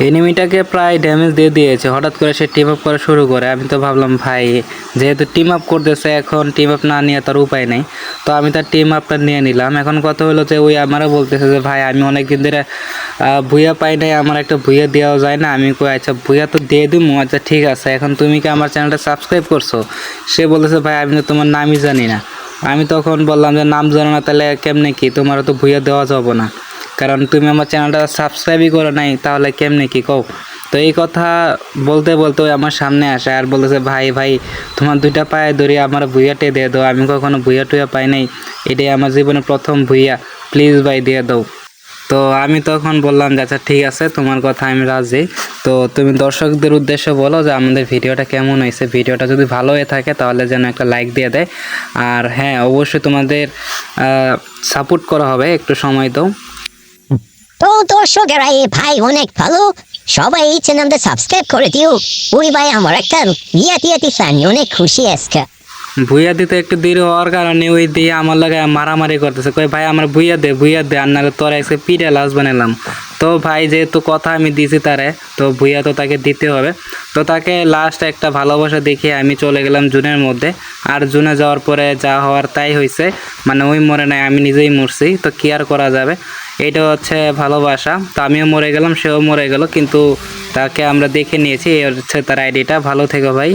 এনিমিটাকে প্রায় ড্যামেজ দিয়ে দিয়েছে। হঠাৎ করে সে টিম আপ করা শুরু করে। আমি তো ভাবলাম ভাই যেহেতু টিম আপ করতেছে এখন টিম আপ না নিয়ে তার উপায় নেই। তো আমি তার টিম আপটা নিয়ে নিলাম। এখন কথা হলো যে ওই আমারও বলতেছে যে ভাই আমি অনেকদিন ধরে আহ, ভুইয়া পাই নাই আমার একটা ভুইয়া দেওয়া যায় না। আমি কই আচ্ছা ভুইয়া তো দিয়ে দিব আচ্ছা ঠিক আছে। এখন তুমি কি আমার চ্যানেলটা সাবস্ক্রাইব করছ? সে বলতেছে ভাই আমি তো তোমার নামই জানি না। আমি তখন বললাম যে নাম জানো না তাহলে কেমনে কি? তোমারও তো ভুইয়া দেওয়া যাব না। কারণ তুমি আমার চ্যানেলটা সাবস্ক্রাইবই করো নাই, তাহলে কেমনে কি কও? তো এই কথা বলতে বলতে আমার সামনে আসে আর বলতেছে, ভাই ভাই, তোমার দুইটা পায়ে ধরে আমার ভুইয়াটে দিয়ে দাও, আমি কখনো ভুইয়া টুইয়া পাই নাই, এটাই আমার জীবনে প্রথম ভুইয়া প্লিজ ভাই, দিয়ে দাও। তো আমি তখন বললাম যে আচ্ছা ঠিক আছে, তোমার কথা আমি রাজি। তো তুমি দর্শকদের উদ্দেশ্যে বলো যে, আমাদের ভিডিওটা কেমন হয়েছে? ভিডিওটা যদি ভালো হয়ে থাকে, তাহলে যেন একটা লাইক দিয়ে দেয়। আর হ্যাঁ অবশ্যই তোমাদের সাপোর্ট করা হবে, একটু সময় দাও। তো দর্শকেরা, এই ভাই অনেক ভালো। সবাই এই চ্যানেলটা সাবস্ক্রাইব করে দিও। ওই ভাই আমার একটা বিয়া টিয়া ফ্যান অনেক খুশি আজকে। ভুইয়া দিতে একটু দেরি হওয়ার কারণে ওই দিয়ে আমার লাগে মারামারি করতেছে। কই ভাই, আমার ভুইয়া দে ভুইয়া দে, আর নাহলে তোর এসে পিঠে লাশ বানালাম তো ভাই, যেহেতু কথা আমি দিছি তারে, তো ভুইয়া তো তাকে দিতে হবে। তো তাকে লাস্ট একটা ভালোবাসা দেখিয়ে আমি চলে গেলাম জুনের মধ্যে। আর জুনে যাওয়ার পরে যা হওয়ার তাই হয়েছে মানে ওই মরে নাই, আমি নিজেই মরছি। তো কি আর করা যাবে? এটা হচ্ছে ভালোবাসা। তো আমিও মরে গেলাম, সেও মরে গেল। কিন্তু তাকে আমরা দেখে নিয়েছি এই হচ্ছে তার আইডিটা ভালো থেকো ভাই।